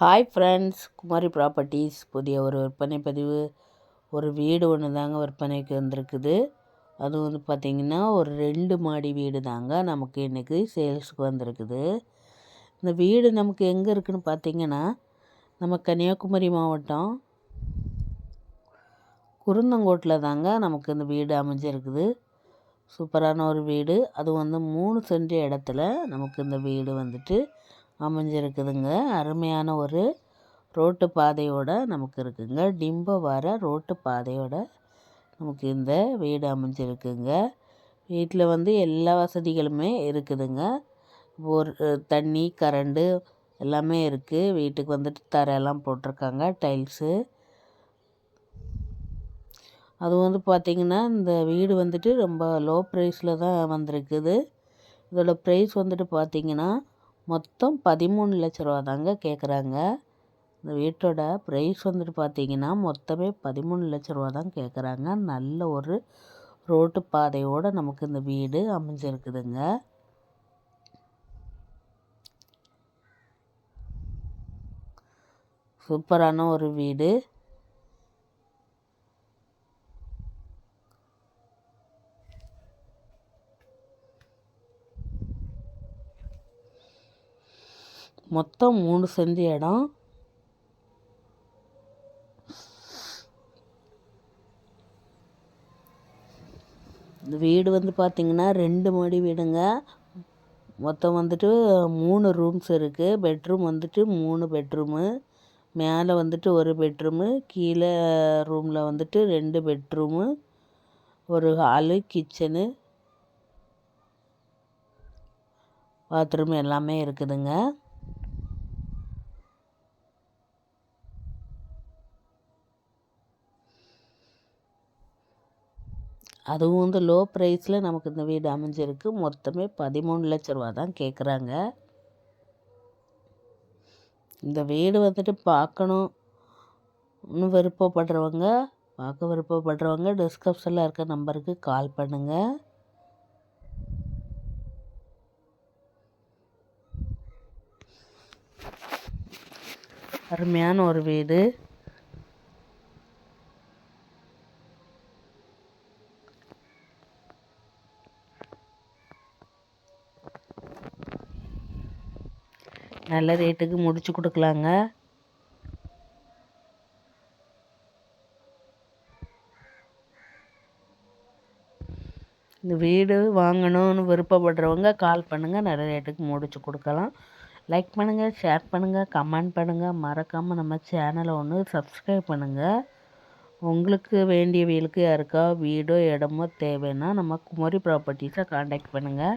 Hi friends குமாரி properties புதிய ஒரு விற்பனை பதிவு. ஒரு வீடு ஒன்று தாங்க விற்பனைக்கு வந்திருக்குது. அது வந்து பார்த்திங்கன்னா ஒரு ரெண்டு மாடி வீடு தாங்க நமக்கு இன்றைக்கி சேல்ஸுக்கு வந்திருக்குது. இந்த வீடு நமக்கு எங்கே இருக்குதுன்னு பார்த்திங்கன்னா நம்ம கன்னியாகுமரி மாவட்டம் குருந்தங்கோட்டில் தாங்க நமக்கு இந்த வீடு அமைஞ்சிருக்குது. சூப்பரான ஒரு வீடு. அது வந்து மூணு சென்ட் இடத்துல நமக்கு இந்த வீடு வந்துட்டு அமைஞ்சிருக்குதுங்க. அருமையான ஒரு ரோட்டு பாதையோடு நமக்கு இருக்குதுங்க டிம்ப வர ரோட்டு பாதையோட நமக்கு இந்த வீடு அமைஞ்சிருக்குங்க. வீட்டில் வந்து எல்லா வசதிகளுமே இருக்குதுங்க. ஒரு தண்ணி கரண்டு எல்லாமே இருக்குது வீட்டுக்கு வந்துட்டு தரையெல்லாம் போட்டிருக்காங்க டைல்ஸு. அது வந்து பார்த்திங்கன்னா இந்த வீடு வந்துட்டு ரொம்ப லோ ப்ரைஸில் தான் வந்திருக்குது. இதோடய ப்ரைஸ் வந்துட்டு பார்த்திங்கன்னா மொத்தம் பதிமூணு லட்ச ரூபா தாங்க கேட்குறாங்க இந்த வீட்டோட ப்ரைஸ் வந்துட்டு பார்த்தீங்கன்னா மொத்தமே பதிமூணு லட்ச ரூபா தான் கேட்குறாங்க நல்ல ஒரு ரோட்டு பாதையோடு நமக்கு இந்த வீடு அமைஞ்சிருக்குதுங்க. சூப்பரான ஒரு வீடு. மொத்தம் மூணு சென்ட் இடம். இந்த வீடு வந்து பார்த்திங்கன்னா ரெண்டு மாடி வீடுங்க. மொத்தம் வந்துட்டு மூணு ரூம்ஸ் இருக்குது பெட்ரூம் வந்துட்டு மூணு பெட்ரூமு. மேலே வந்துட்டு ஒரு பெட்ரூமு. கீழே ரூமில் வந்துட்டு ரெண்டு பெட்ரூமு. ஒரு ஹாலு கிச்சனு. பாத்ரூம் எல்லாமே இருக்குதுங்க. அதுவும் வந்து லோ ப்ரைஸில் நமக்கு இந்த வீடு அமைஞ்சிருக்கு. மொத்தமே பதிமூணு லட்ச ரூபா தான் கேட்குறாங்க இந்த வீடு வந்துட்டு பார்க்கணும் இன்னும் விருப்பப்படுறவங்க பார்க்க விருப்பப்படுறவங்க டிஸ்கிரிப்ஷனில் இருக்க நம்பருக்கு கால் பண்ணுங்கள் அருமையான ஒரு வீடு. நல்ல ரேட்டுக்கு முடித்து கொடுக்கலாங்க. இந்த வீடு வாங்கணும்னு விருப்பப்படுறவங்க கால் பண்ணுங்கள் நல்ல ரேட்டுக்கு முடித்து கொடுக்கலாம். லைக் பண்ணுங்கள் ஷேர் பண்ணுங்கள் கமெண்ட் பண்ணுங்கள் மறக்காமல் நம்ம சேனலை ஒன்று சப்ஸ்கிரைப் பண்ணுங்கள் உங்களுக்கு வேண்டியவர்களுக்கு யாருக்கா வீடோ இடமோ தேவைன்னா நம்ம குமரி ப்ராப்பர்ட்டிஸை காண்டாக்ட் பண்ணுங்கள்